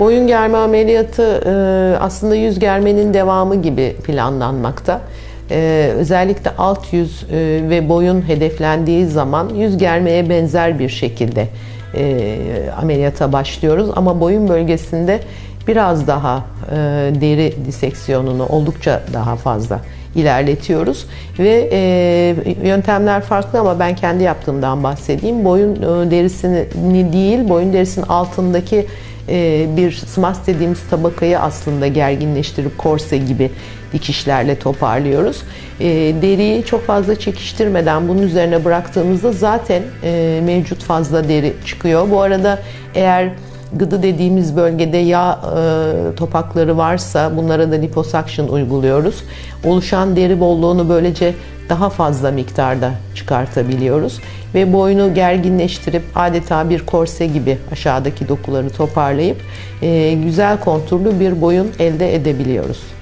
Boyun germe ameliyatı e, aslında yüz germenin devamı gibi planlanmakta. E, özellikle alt yüz e, ve boyun hedeflendiği zaman yüz germeye benzer bir şekilde ameliyata başlıyoruz. Ama boyun bölgesinde biraz daha deri diseksiyonunu oldukça daha fazla ilerletiyoruz ve e, yöntemler farklı ama ben kendi yaptığımdan bahsedeyim. Boyun e, derisini değil, boyun derisinin altındaki bir smas dediğimiz tabakayı aslında gerginleştirip korse gibi dikişlerle toparlıyoruz. E, deriyi çok fazla çekiştirmeden bunun üzerine bıraktığımızda zaten e, mevcut fazla deri çıkıyor. Bu arada eğer gıdı dediğimiz bölgede yağ e, topakları varsa bunlara da liposuction uyguluyoruz. Oluşan deri bolluğunu böylece daha fazla miktarda çıkartabiliyoruz ve boynu gerginleştirip adeta bir korse gibi aşağıdaki dokuları toparlayıp e, güzel konturlu bir boyun elde edebiliyoruz.